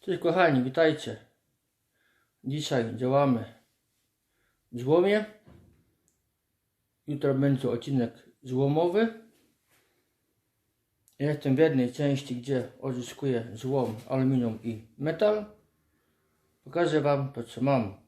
Cześć kochani, witajcie. Dzisiaj działamy w złomie. Jutro będzie odcinek złomowy. Jestem w jednej części, gdzie odzyskuję złom, aluminium i metal. Pokażę Wam to, co mam.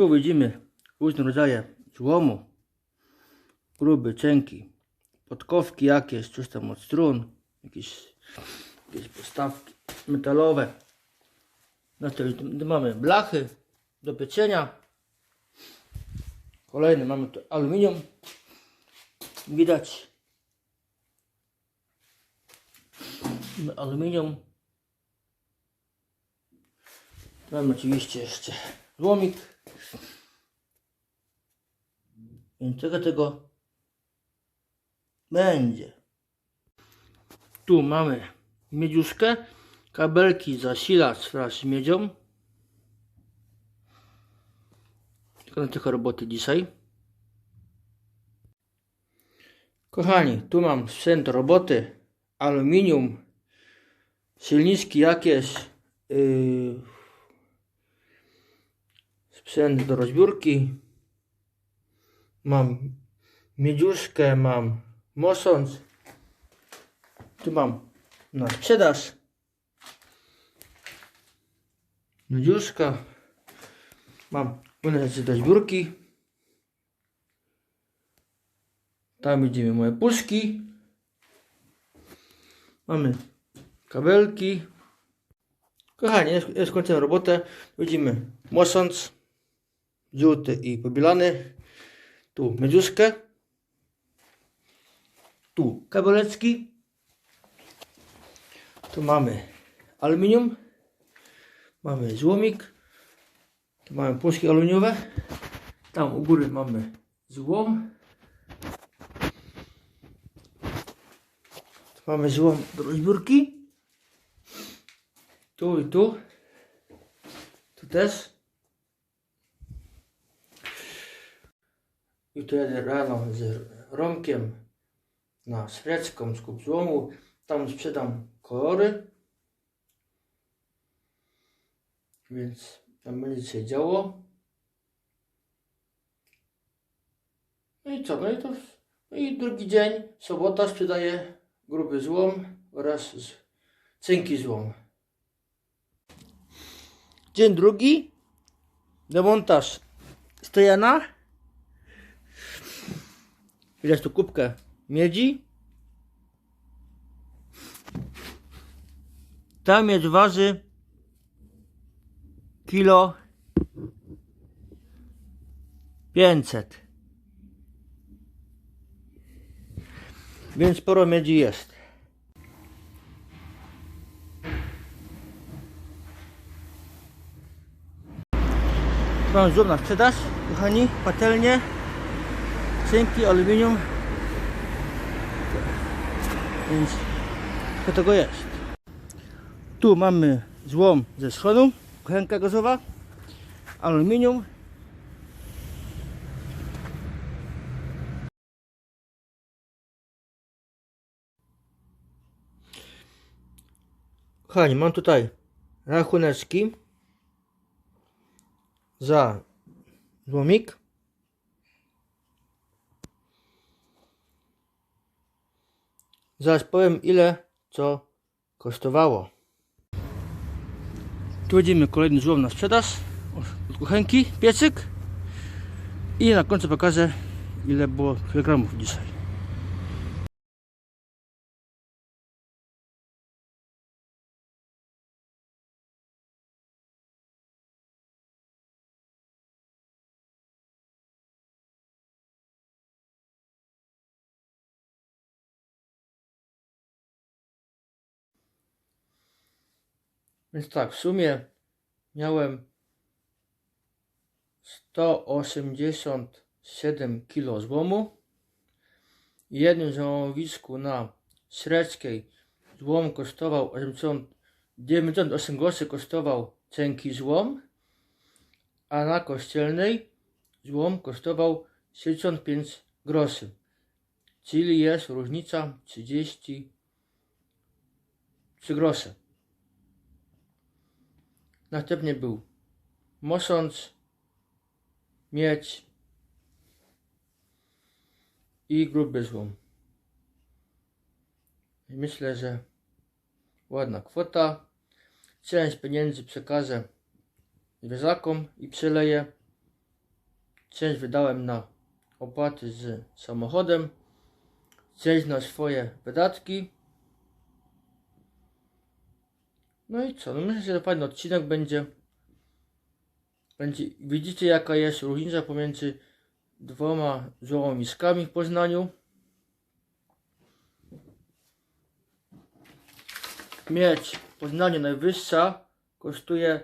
Tu widzimy różne rodzaje złomu. Gruby, cienki, podkowki jakieś, coś tam od strun, jakieś, jakieś postawki metalowe. Następnie mamy blachy do pieczenia. Kolejny mamy tu aluminium. Widać. Aluminium. Mamy oczywiście jeszcze złomik. Więc tego będzie. Tu mamy miedziuszkę, kabelki zasilacz wraz z miedzią. Tylko na tylko roboty dzisiaj. Kochani, tu mam sprzęt roboty, aluminium, silniczki jakieś, yy, sprzęt do rozbiórki, mam miedziuszkę, mam mosąc, tu mam na sprzedaż, miedziuszka, mam różne rzeczy do zbiórki, tam widzimy moje puszki, mamy kabelki, kochani, jest końcem robotę, widzimy. Mosąc, żółty i pobielany, tu miedziuszkę, tu kabelecki, tu mamy aluminium, mamy złomik, tu mamy puszki aluminiowe, tam u góry mamy złom, tu mamy złom do rozbiórki, tu i tu, tu też. Jadę rano z Romkiem na Srecką skup złomu. Tam sprzedam kolory. Więc tam będzie się działo. No i co? No i to no i drugi dzień, sobota sprzedaję gruby złom oraz z cynki złom. Dzień drugi. Demontaż stojana. Widać tu kubkę miedzi. Ta miedź waży kilo 500. Więc sporo miedzi jest. Mam zoom na sprzedaż, kochani, patelnie, cynki, aluminium. Więc tego jest. Tu mamy złom ze schonu, kuchenka gazowa, aluminium. Kochani, mam tutaj rachuneczki za złomik. Zaraz powiem ile co kosztowało. Tu widzimy kolejny złom na sprzedaż od kuchenki, piecyk i na końcu pokażę ile było kilogramów dzisiaj. Więc tak, w sumie miałem 180 7 kg złomu. Jednym złomowisku na Średzkiej złom kosztował 80, 98 groszy kosztował cienki złom, a na Kościelnej złom kosztował 65 groszy. Czyli jest różnica 33 grosze. Następnie był mosąc, miedź i gruby złom. Myślę, że ładna kwota. Część pieniędzy przekażę zwierzakom i przeleję. Część wydałem na opłaty z samochodem. Część na swoje wydatki. No i co? No myślę, że fajny odcinek będzie. Będzie, widzicie jaka jest różnica pomiędzy dwoma złomowiskami w Poznaniu. Miedź w Poznaniu najwyższa kosztuje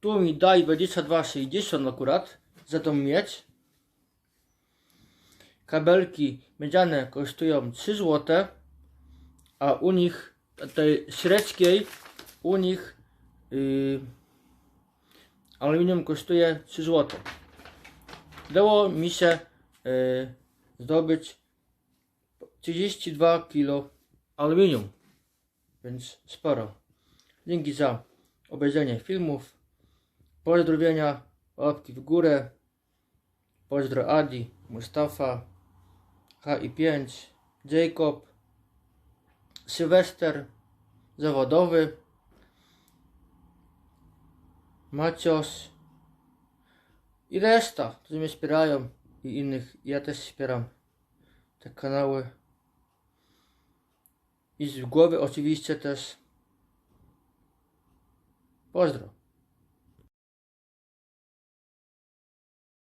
tu mi daj 22,60 akurat za tą miedź. Kabelki miedziane kosztują 3 zł, a u nich, tej średzkiej, u nich yy, aluminium kosztuje 3 zł. Udało mi się yy, zdobyć 32 kg aluminium, więc sporo. Dzięki za obejrzenie filmów. Pozdrowienia, łapki w górę. Pozdro Adi, Mustafa, HI5, Jacob, Sylwester, zawodowy, Macios i reszta, którzy mnie wspierają i innych. Ja też wspieram te kanały. I z głowy oczywiście też. Pozdro.